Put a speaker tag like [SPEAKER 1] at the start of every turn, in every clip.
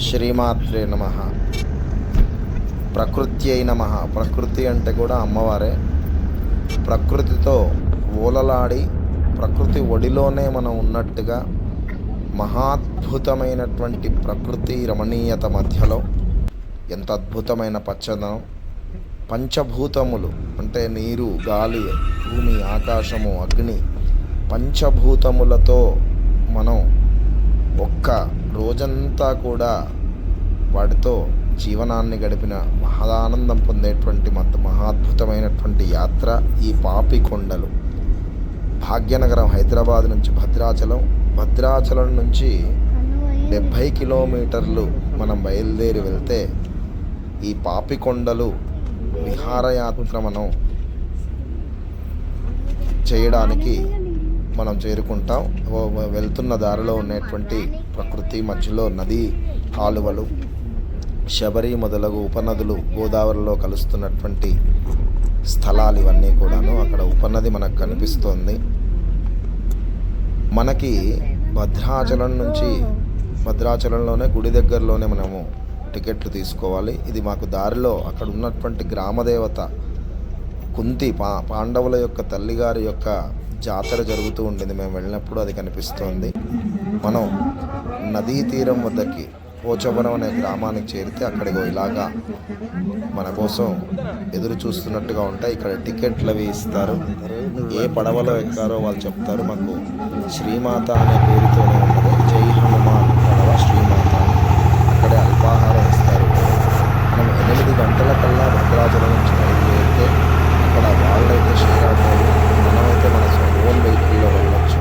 [SPEAKER 1] శ్రీమాత్రే నమ. ప్రకృతి అయి నమ. ప్రకృతి అంటే కూడా అమ్మవారే. ప్రకృతితో ఓలలాడి ప్రకృతి ఒడిలోనే మనం ఉన్నట్టుగా మహాద్భుతమైనటువంటి ప్రకృతి రమణీయత మధ్యలో ఎంత అద్భుతమైన పచ్చదనం. పంచభూతములు అంటే నీరు గాలి భూమి ఆకాశము అగ్ని పంచభూతములతో మనం ఒక్క రోజంతా కూడా వాటితో జీవనాన్ని గడిపిన మహదానందం పొందేటువంటి మత మహాద్భుతమైనటువంటి యాత్ర ఈ పాపి కొండలు. భాగ్యనగరం హైదరాబాద్ నుంచి భద్రాచలం భద్రాచలం నుంచి డెబ్భై కిలోమీటర్లు మనం బయలుదేరి వెళ్తే ఈ పాపికొండలు విహారయాత్ర మనం చేయడానికి మనం చేరుకుంటాం. వెళ్తున్న దారిలో ఉన్నటువంటి ప్రకృతి మధ్యలో నది కాలువలు శబరి మొదలగు ఉపనదులు గోదావరిలో కలుస్తున్నటువంటి స్థలాలు ఇవన్నీ కూడాను అక్కడ ఉపనది మనకు కనిపిస్తోంది. మనకి భద్రాచలం నుంచి భద్రాచలంలోనే గుడి దగ్గరలోనే మనము టికెట్లు తీసుకోవాలి. ఇది మాకు దారిలో అక్కడ ఉన్నటువంటి గ్రామదేవత కుంతి పా పాండవుల యొక్క తల్లిగారి యొక్క జాతర జరుగుతూ ఉంటుంది మేము వెళ్ళినప్పుడు అది కనిపిస్తోంది. మనం నదీ తీరం వద్దకి పోచవరం అనే గ్రామానికి చేరితే అక్కడికి ఇలాగా మన కోసం ఎదురు చూస్తున్నట్టుగా ఉంటాయి. ఇక్కడ టికెట్లు అవి ఇస్తారు. ఏ పడవలో ఎక్కారో వాళ్ళు చెప్తారు మాకు. శ్రీమాత అనే పేరుతోనే ఉన్నది జై హనుమాన్ పడవ శ్రీమాత. అక్కడే అల్పాహారం ఇస్తారు. మనం ఎనిమిది గంటల కల్లా భద్రాచలం నుంచి బయలుదేరితే అక్కడ వాళ్ళైతే షేర్ మనమైతే మన ఓన్ వెహికల్లో వెళ్ళొచ్చు.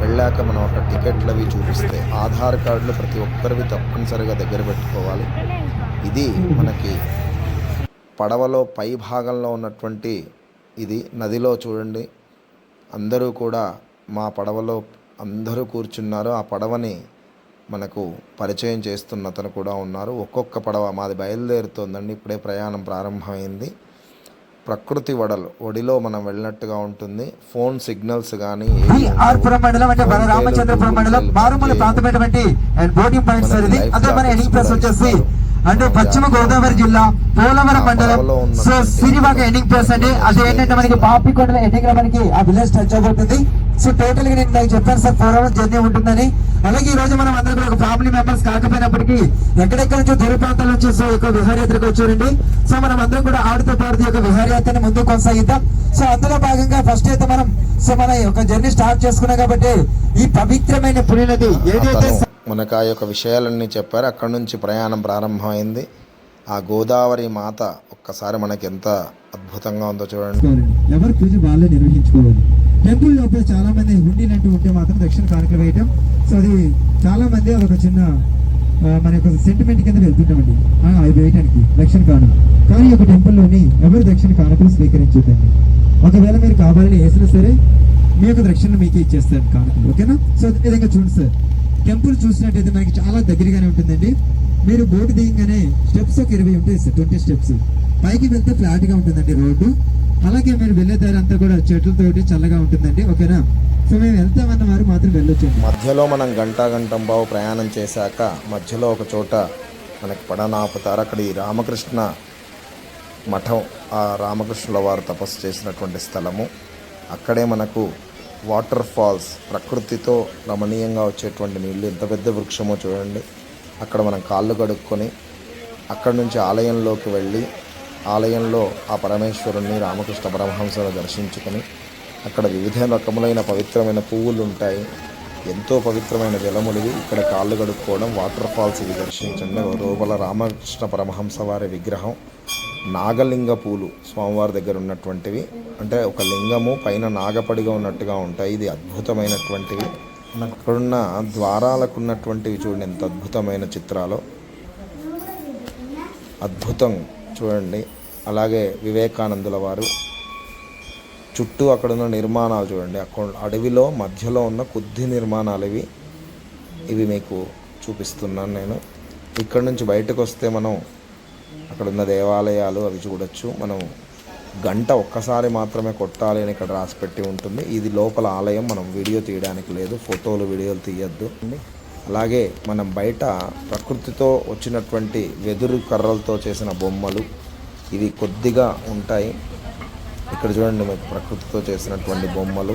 [SPEAKER 1] వెళ్ళాక మనం అక్కడ టికెట్లు అవి చూపిస్తే ఆధార్ కార్డులు ప్రతి ఒక్కరివి తప్పనిసరిగా దగ్గర పెట్టుకోవాలి. ఇది మనకి పడవలో పై భాగంలో ఉన్నటువంటి ఇది నదిలో చూడండి. అందరూ కూడా మా పడవలో అందరూ కూర్చున్నారు. ఆ పడవని మనకు పరిచయం చేస్తున్న అతను కూడా ఉన్నారు. ఒక్కొక్క పడవ మాది బయలుదేరుతోందండి. ఇప్పుడే ప్రయాణం ప్రారంభమైంది. ప్రకృతి వడలు. ఒడిలో మనం వెళ్ళినట్టుగా ఉంటుంది. ఫోన్ సిగ్నల్స్ కానీ
[SPEAKER 2] ఆర్పురం మండలం అంటే మన రామచంద్రపురం మండలం మారుమూల ప్రాంతమైనటువంటి అండ్ బోటింగ్ పాయింట్ సార్ ఇది అదే మన ఎండింగ్ ప్లేస్ వచ్చేసి అంటే పశ్చిమ గోదావరి జిల్లా పోలవరం మండలం. సో సిరివాక ఎండింగ్ ప్లేస్ అండి. అది ఏంటంటే మనకి పాపికొండల ఎండింగ్లో మనకి ఆ విలేజ్ టచ్ అవుతుంది సో టోటల్గా నేను నాకు చెప్పాను సార్ ఫోర్ అవర్స్ జర్నీ ఉంటుందని. అలాగే ఈ రోజు మనం అందరం కూడా ఒక ఫ్యామిలీ మెంబర్స్ కాకపోయినప్పటికీ ఎక్కడెక్కడ నుంచో దూర ప్రాంతాల నుంచి సో ఒక విహారయాత్రకు వచ్చారండి. సో మనం అందరం కూడా ఆడుతూ పాడుతూ యొక్క విహారయాత్రని ముందుకు కొనసాగిద్దాం. సో అందులో భాగంగా ఫస్ట్ అయితే మనం సో మన యొక్క జర్నీ స్టార్ట్ చేసుకున్నాం కాబట్టి ఈ పవిత్రమైన పుణ్యనది ఏదైతే
[SPEAKER 1] మనకు ఆ యొక్క విషయాలన్నీ చెప్పారు. అక్కడి నుంచి ప్రయాణం ప్రారంభమైంది. ఆ గోదావరి మాత ఒక్కసారి మనకి ఎంత అద్భుతంగా ఉందో చూడండి.
[SPEAKER 2] ఎవరి పూజ వాళ్ళే నిర్వహించుకోవాలి. టెంపుల్ లోపల చాలా మంది హుండీలు ఉంటే మాత్రం దక్షిణ కానుకలు వేయటం. సో అది చాలా మంది అదొక చిన్న మన యొక్క సెంటిమెంట్ కింద వెళ్తుంటామండి. అవి వేయటానికి దక్షిణ కానుక. కానీ ఒక టెంపుల్లోని ఎవరు దక్షిణ కానుకలు స్వీకరించొద్దండి? ఒకవేళ మీరు కావాలని వేసినా సరే మీ యొక్క దక్షిణ మీకే ఇచ్చేస్తారు కానుకలు ఓకేనా? సో అదే విధంగా చూడండి సార్ టెంపుల్ చూసినట్టయితే మనకి చాలా దగ్గరగానే ఉంటుందండి. మీరు బోర్డు దిగగానే స్టెప్స్ ఒక ఇరవై ఉంటాయి సార్ ట్వంటీ స్టెప్స్. పైకి వెళ్తే ఫ్లాట్గా ఉంటుందండి రోడ్డు. అలాగే మీరు వెళ్ళే దారి అంతా కూడా చెట్లతోటి చల్లగా ఉంటుందండి. ఓకేనా? సో మేము వెళ్తామన్న వారు మాత్రం వెళ్ళొచ్చు
[SPEAKER 1] మధ్యలో మనం గంట గంటం బావు ప్రయాణం చేశాక మధ్యలో ఒక చోట మనకి పడనాపుతారు అక్కడ ఈ రామకృష్ణ మఠం ఆ రామకృష్ణుల వారు తపస్సు చేసినటువంటి స్థలము. అక్కడే మనకు వాటర్ ఫాల్స్ ప్రకృతితో రమణీయంగా వచ్చేటువంటి నీళ్ళు ఎంత పెద్ద వృక్షమో చూడండి. అక్కడ మనం కాళ్ళు కడుక్కొని అక్కడి నుంచి ఆలయంలోకి వెళ్ళి ఆలయంలో ఆ పరమేశ్వరుణ్ణి రామకృష్ణ పరమహంసను దర్శించుకొని అక్కడ వివిధ రకములైన పవిత్రమైన పువ్వులు ఉంటాయి. ఎంతో పవిత్రమైన జలములు ఇక్కడ కాళ్ళు కడుక్కోవడం వాటర్ ఫాల్స్ ఇవి దర్శించండి. లోపల రామకృష్ణ పరమహంస వారి విగ్రహం. నాగలింగ పూలు స్వామివారి దగ్గర ఉన్నటువంటివి. అంటే ఒక లింగము పైన నాగపడిగా ఉన్నట్టుగా ఉంటాయి. ఇది అద్భుతమైనటువంటివి. అక్కడున్న ద్వారాలకు ఉన్నటువంటివి చూడండి ఎంత అద్భుతమైన చిత్రాలు. అద్భుతం. చూడండి. అలాగే వివేకానందుల వారు. చుట్టూ అక్కడ ఉన్న నిర్మాణాలు చూడండి. అక్కడ అడవిలో మధ్యలో ఉన్న కొద్ది నిర్మాణాలు ఇవి. ఇవి మీకు చూపిస్తున్నాను నేను. ఇక్కడ నుంచి బయటకు వస్తే మనం అక్కడ ఉన్న దేవాలయాలు అవి చూడొచ్చు. మనం గంట ఒక్కసారి మాత్రమే కొట్టాలి అని ఇక్కడ రాసి పెట్టి ఉంటుంది. ఇది లోపల ఆలయం. మనం వీడియో తీయడానికి లేదు. ఫోటోలు వీడియోలు తీయద్దు. అలాగే మనం బయట ప్రకృతితో వచ్చినటువంటి వెదురు కర్రలతో చేసిన బొమ్మలు ఇవి కొద్దిగా ఉంటాయి. ఇక్కడ చూడండి మీకు ప్రకృతితో చేసినటువంటి బొమ్మలు.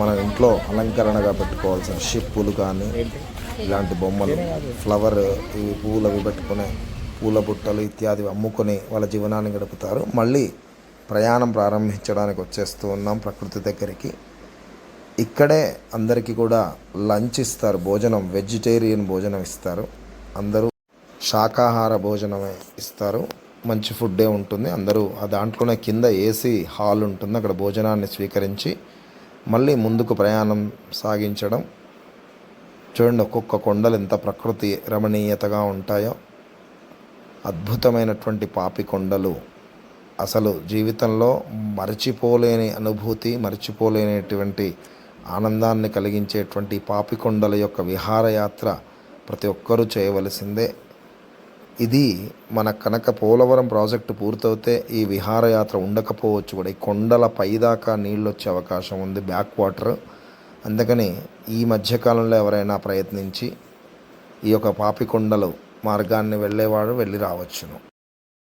[SPEAKER 1] మన ఇంట్లో అలంకరణగా పెట్టుకోవాల్సిన షిప్పులు కానీ ఇలాంటి బొమ్మలు ఫ్లవర్ ఇవి పూలు అవి పెట్టుకునే పూల బుట్టలు ఇత్యాది అమ్ముకొని వాళ్ళ జీవనాన్ని గడుపుతారు. మళ్ళీ ప్రయాణం ప్రారంభించడానికి వచ్చేస్తూ ఉన్నాం ప్రకృతి దగ్గరికి. ఇక్కడే అందరికీ కూడా లంచ్ ఇస్తారు భోజనం వెజిటేరియన్ భోజనం ఇస్తారు. అందరూ శాకాహార భోజనమే ఇస్తారు. మంచి ఫుడ్డే ఉంటుంది. అందరూ ఆ దాంట్లోనే కింద ఏసీ హాల్ ఉంటుంది. అక్కడ భోజనాన్ని స్వీకరించి మళ్ళీ ముందుకు ప్రయాణం సాగించడం. చూడండి ఒక్కొక్క కొండలు ఎంత ప్రకృతి రమణీయతగా ఉంటాయో. అద్భుతమైనటువంటి పాపి కొండలు. అసలు జీవితంలో మరచిపోలేని అనుభూతి మరచిపోలేనటువంటి ఆనందాన్ని కలిగించేటువంటి పాపికొండల యొక్క విహారయాత్ర ప్రతి ఒక్కరూ చేయవలసిందే. ఇది మన కనుక పోలవరం ప్రాజెక్టు పూర్తవుతే ఈ విహారయాత్ర ఉండకపోవచ్చు కూడా. ఈ కొండల పైదాకా నీళ్ళు వచ్చే అవకాశం ఉంది బ్యాక్ వాటర్. అందుకని ఈ మధ్యకాలంలో ఎవరైనా ప్రయత్నించి ఈ యొక్క పాపికొండలు మార్గాన్ని వెళ్ళేవాడు వెళ్ళి రావచ్చును.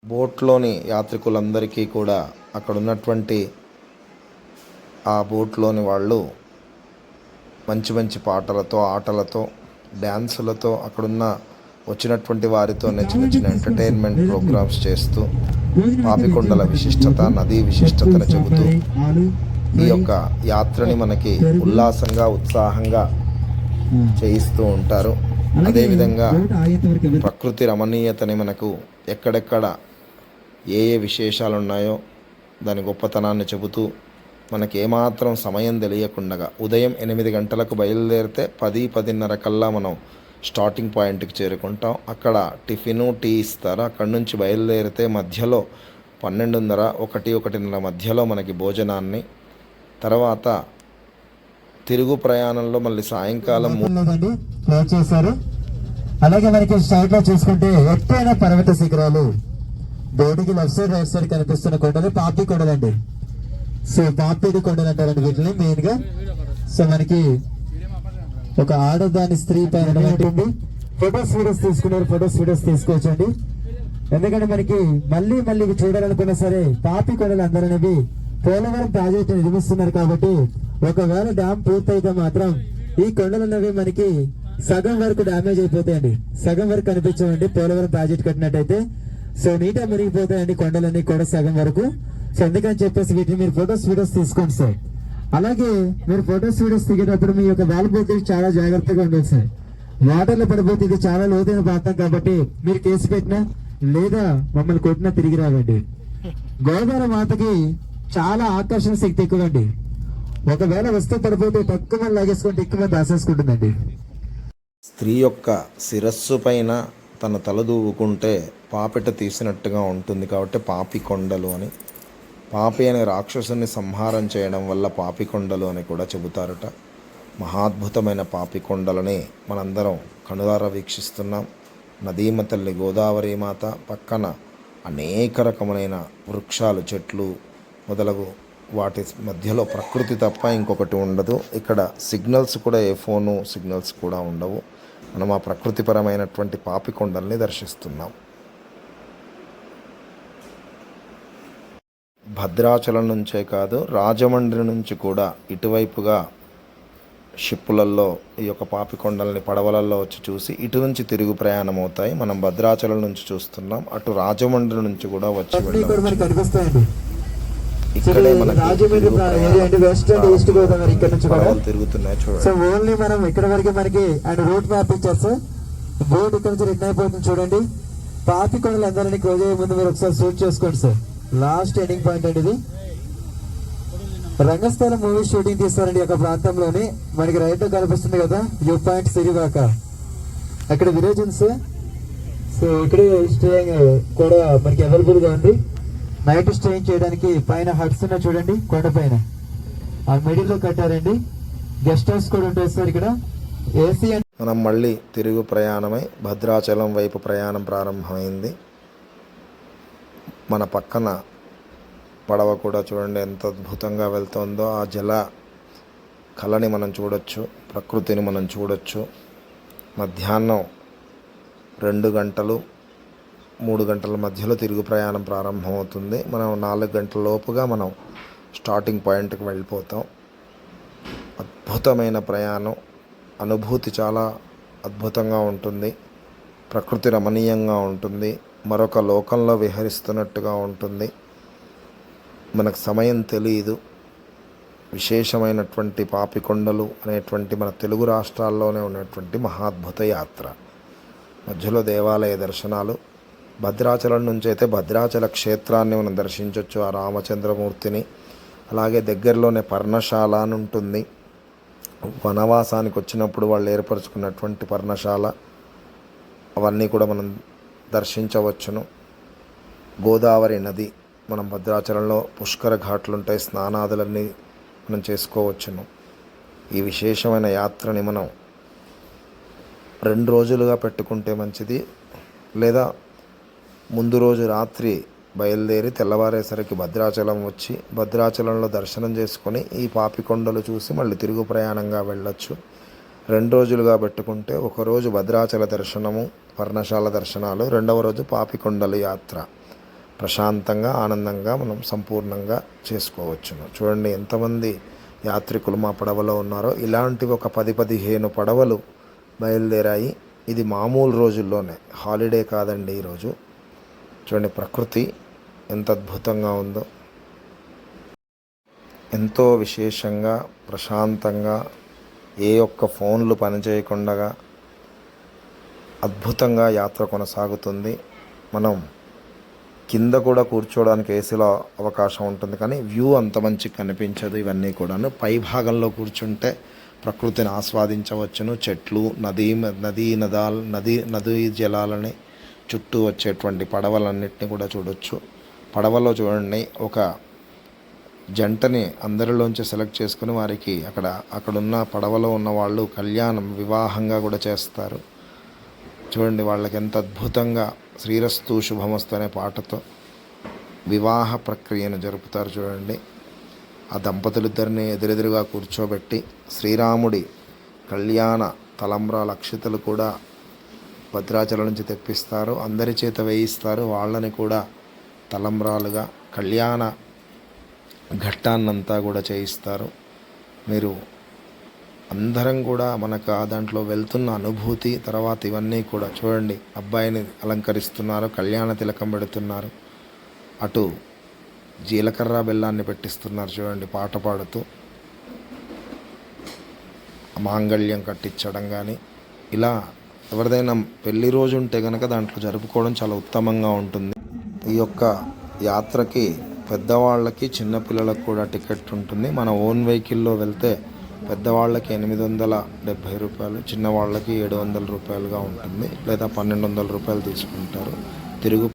[SPEAKER 1] బోట్లోని యాత్రికులందరికీ కూడా అక్కడ ఉన్నటువంటి ఆ బోట్లోని వాళ్ళు మంచి మంచి పాటలతో ఆటలతో డ్యాన్సులతో అక్కడున్న వచ్చినటువంటి వారితోనే చిన్న చిన్న ఎంటర్టైన్మెంట్ ప్రోగ్రామ్స్ చేస్తూ పాపికొండల విశిష్టత నదీ విశిష్టతను చెబుతూ ఈ యొక్క యాత్రని మనకి ఉల్లాసంగా ఉత్సాహంగా చేయిస్తూ ఉంటారు. అదేవిధంగా ప్రకృతి రమణీయతని మనకు ఎక్కడెక్కడ ఏ ఏ విశేషాలు ఉన్నాయో దాని గొప్పతనాన్ని చెబుతూ మనకి ఏమాత్రం సమయం తెలియకుండా ఉదయం ఎనిమిది గంటలకు బయలుదేరితే పది పదిన్నర కల్లా మనం స్టార్టింగ్ పాయింట్కి చేరుకుంటాం. అక్కడ టిఫిను టీ ఇస్తారు? అక్కడ నుంచి బయలుదేరితే మధ్యలో పన్నెండున్నర ఒకటి ఒకటిన్నర మధ్యలో మనకి భోజనాన్ని. తర్వాత తిరుగు ప్రయాణంలో మళ్ళీ సాయంకాలం
[SPEAKER 2] చేశారు. అలాగే మనకి స్ట్రైట్లో చూసుకుంటే ఎత్తైన పర్వత శిఖరాలు. బోర్డుకి లెఫ్ట్ సైడ్ రైట్ సైడ్ కనిపిస్తున్న కొండలు పాపి కొండలండి. సో పాపిడి కొండలు అంటారండి వీటిని మెయిన్గా. సో మనకి ఒక ఆడదాని స్త్రీ పైన ఫొటోస్ వీడియోస్ తీసుకున్నారు. ఫొటోస్ వీడియోస్ తీసుకోవచ్చండి. ఎందుకంటే మనకి మళ్ళీ మళ్ళీ చూడాలనుకున్నా సరే పాపి కొండలు అందరనేవి పోలవరం ప్రాజెక్టు నిర్మిస్తున్నారు కాబట్టి ఒకవేళ డ్యామ్ పూర్తయితే మాత్రం ఈ కొండలు అనేవి మనకి సగం వరకు డ్యామేజ్ అయిపోతాయండి. సగం వరకు కనిపించవండి పోలవరం ప్రాజెక్ట్ కట్టినట్టయితే. సో నీటా మురిగిపోతాయండి కొండలన్నీ కూడా సగం వరకు. సో అందుకని చెప్పేసి వీటిని మీరు ఫొటోస్ వీడియోస్ తీసుకోండి సార్ అలాగే మీరు ఫొటోస్ వీడియోస్ దిగేటప్పుడు మీ యొక్క వాల్బోతులు చాలా జాగ్రత్తగా ఉండాలి సార్ వాటర్లో పడిపోతే ఇది చాలా లోతైన ప్రాంతం కాబట్టి మీరు కేసు పెట్టినా లేదా మమ్మల్ని కొట్టినా తిరిగి రావండి. గోదావరి మాతకి చాలా ఆకర్షణ శక్తి ఎక్కువ అండి ఒకవేళ వస్తువు పడిపోతే తక్కువ లాగేసుకుంటే ఎక్కువ దాసేసుకుంటుందండి.
[SPEAKER 1] స్త్రీ యొక్క శిరస్సు పైన తన తల దూవుకుంటే పాపిట తీసినట్టుగా ఉంటుంది కాబట్టి పాపి కొండలు అని పాపి అనే రాక్షసుని సంహారం చేయడం వల్ల పాపికొండలు అని కూడా చెబుతారట. మహాద్భుతమైన పాపికొండలని మనందరం కనులారా వీక్షిస్తున్నాం. నదీమ తల్లి గోదావరి మాత పక్కన అనేక రకమైన వృక్షాలు చెట్లు మొదలగు వాటి మధ్యలో ప్రకృతి తప్ప ఇంకొకటి ఉండదు. ఇక్కడ సిగ్నల్స్ కూడా ఏ ఫోను సిగ్నల్స్ కూడా ఉండవు. మనం ఆ ప్రకృతిపరమైనటువంటి పాపికొండల్ని దర్శిస్తున్నాం. భద్రాచలం నుంచే కాదు రాజమండ్రి నుంచి కూడా ఇటువైపుగా షిప్పులలో ఈ యొక్క పాపికొండల్ని పడవలలో వచ్చి చూసి ఇటు నుంచి తిరుగు ప్రయాణం అవుతాయి మనం భద్రాచలం నుంచి చూస్తున్నాం అటు రాజమండ్రి నుంచి కూడా వచ్చి ఇక్కడే మనకి
[SPEAKER 2] అండ్
[SPEAKER 1] తిరుగుతున్నాయి చూడండి.
[SPEAKER 2] ఓన్లీ మనం ఇక్కడ వరకు మనకి ఆయన రూట్ మ్యాప్ ఇచ్చారు సార్ బోర్డు ఇక్కడ నుంచి రిటర్న్ అయిపోతుంది చూడండి. పాపి కొండలు అందరినీ క్లోజ్ అయ్యే ముందు మీరు ఒకసారి షూట్ చేసుకోండి సార్ లాస్ట్ ఎండింగ్ పాయింట్ అండి ఇది. రంగస్థలం మూవీ షూటింగ్ తీస్తారండి ఒక ప్రాంతంలోని. మనకి రైట్లో కనిపిస్తుంది కదా యూ పాయింట్ సిరివాక. అక్కడ విలేజ్ ఉంది సార్ సో ఇక్కడే స్టే కూడా మనకి అవైలబుల్గా ఉంది. నైట్ స్టే చేయడానికి పైన హట్స్ ఉన్నాయి చూడండి కొండ పైన. ఆ మిడిల్లో కట్టారండి. గెస్ట్ హౌస్ కూడా ఉంటుంది సార్ ఇక్కడ. ఏసీ
[SPEAKER 1] మనం మళ్ళీ తిరుగు ప్రయాణమై భద్రాచలం వైపు ప్రయాణం ప్రారంభమైంది. మన పక్కన పడవ కూడా చూడండి ఎంత అద్భుతంగా వెళ్తుందో. ఆ జల కళని మనం చూడొచ్చు ప్రకృతిని మనం చూడొచ్చు. మధ్యాహ్నం రెండు గంటలు మూడు గంటల మధ్యలో తిరుగు ప్రయాణం ప్రారంభమవుతుంది. మనం నాలుగు గంటల లోపుగా మనం స్టార్టింగ్ పాయింట్కి వెళ్ళిపోతాం. అద్భుతమైన ప్రయాణం. అనుభూతి చాలా అద్భుతంగా ఉంటుంది. ప్రకృతి రమణీయంగా ఉంటుంది. మరొక లోకంలో విహరిస్తున్నట్టుగా ఉంటుంది. మనకు సమయం తెలియదు విశేషమైనటువంటి పాపికొండలు అనేటువంటి మన తెలుగు రాష్ట్రాల్లోనే ఉన్నటువంటి మహాద్భుత యాత్ర. మధ్యలో దేవాలయ దర్శనాలు. భద్రాచలం నుంచి అయితే భద్రాచల క్షేత్రాన్ని మనం దర్శించవచ్చు ఆ రామచంద్రమూర్తిని. అలాగే దగ్గరలోనే పర్ణశాల అని ఉంటుంది. వనవాసానికి వచ్చినప్పుడు వాళ్ళు ఏర్పరచుకున్నటువంటి పర్ణశాల. అవన్నీ కూడా మనం దర్శించవచ్చును. గోదావరి నది మనం భద్రాచలంలో పుష్కర ఘాట్లు ఉంటాయి స్నానాదులన్నీ మనం చేసుకోవచ్చును. ఈ విశేషమైన యాత్రని మనం రెండు రోజులుగా పెట్టుకుంటే మంచిది. లేదా ముందు రోజు రాత్రి బయలుదేరి తెల్లవారేసరికి భద్రాచలం వచ్చి భద్రాచలంలో దర్శనం చేసుకొని ఈ పాపికొండలు చూసి మళ్ళీ తిరుగు ప్రయాణంగా వెళ్ళొచ్చు. రెండు రోజులుగా పెట్టుకుంటే ఒకరోజు భద్రాచల దర్శనము పర్ణశాల దర్శనాలు రెండవ రోజు పాపికొండల యాత్ర. ప్రశాంతంగా ఆనందంగా మనం సంపూర్ణంగా చేసుకోవచ్చును. చూడండి ఎంతమంది యాత్రికులు మా పడవలో ఉన్నారో. ఇలాంటివి ఒక పది పదిహేను పడవలు బయలుదేరాయి. ఇది మామూలు రోజుల్లోనే. హాలిడే కాదండి ఈరోజు. చూడండి ప్రకృతి ఎంత అద్భుతంగా ఉందో. ఎంతో విశేషంగా ప్రశాంతంగా ఏ ఒక్క ఫోన్లు పనిచేయకుండా అద్భుతంగా యాత్ర కొనసాగుతుంది. మనం కింద కూడా కూర్చోవడానికి ఏసీలో అవకాశం ఉంటుంది. కానీ వ్యూ అంత మంచి కనిపించదు ఇవన్నీ కూడాను. పై భాగంలో కూర్చుంటే ప్రకృతిని ఆస్వాదించవచ్చును. చెట్లు నదీ నదీ నదాల్ నదీ నదీ జలాలని చుట్టూ వచ్చేటువంటి పడవలన్నింటినీ కూడా చూడొచ్చు. పడవలో చూడండి ఒక జంటని అందరిలోంచి సెలెక్ట్ చేసుకుని వారికి అక్కడ అక్కడున్న పడవలో ఉన్న వాళ్ళు కళ్యాణం వివాహంగా కూడా చేస్తారు. చూడండి వాళ్ళకి ఎంత అద్భుతంగా శ్రీరస్తు శుభమస్తు అనే పాటతో వివాహ ప్రక్రియను జరుపుతారు చూడండి. ఆ దంపతులిద్దరిని ఎదురెదురుగా కూర్చోబెట్టి శ్రీరాముడి కళ్యాణ తలంబ్ర లక్షితలు కూడా భద్రాచలం నుంచి తెప్పిస్తారు. అందరి చేత వేయిస్తారు. వాళ్ళని కూడా తలంబ్రాలుగా కళ్యాణ ఘట్టాన్నంతా కూడా చేయిస్తారు. మీరు అందరం కూడా మనకు ఆ దాంట్లో వెళ్తున్న అనుభూతి తర్వాత ఇవన్నీ కూడా చూడండి అబ్బాయిని అలంకరిస్తున్నారు కళ్యాణ తిలకం పెడుతున్నారు. అటు జీలకర్ర బెల్లాన్ని పెట్టిస్తున్నారు చూడండి పాట పాడుతూ. మాంగళ్యం కట్టించడం కానీ ఇలా ఎవరిదైనా పెళ్ళి రోజు ఉంటే కనుక దాంట్లో జరుపుకోవడం చాలా ఉత్తమంగా ఉంటుంది. ఈ యొక్క యాత్రకి పెద్దవాళ్ళకి చిన్నపిల్లలకు కూడా టికెట్ ఉంటుంది. మన ఓన్ వెహికల్లో వెళ్తే పెద్దవాళ్ళకి ఎనిమిది వందల డెబ్భై రూపాయలు చిన్నవాళ్ళకి ఏడు వందల రూపాయలుగా ఉంటుంది. లేదా పన్నెండు వందల రూపాయలు తీసుకుంటారు. తిరుగు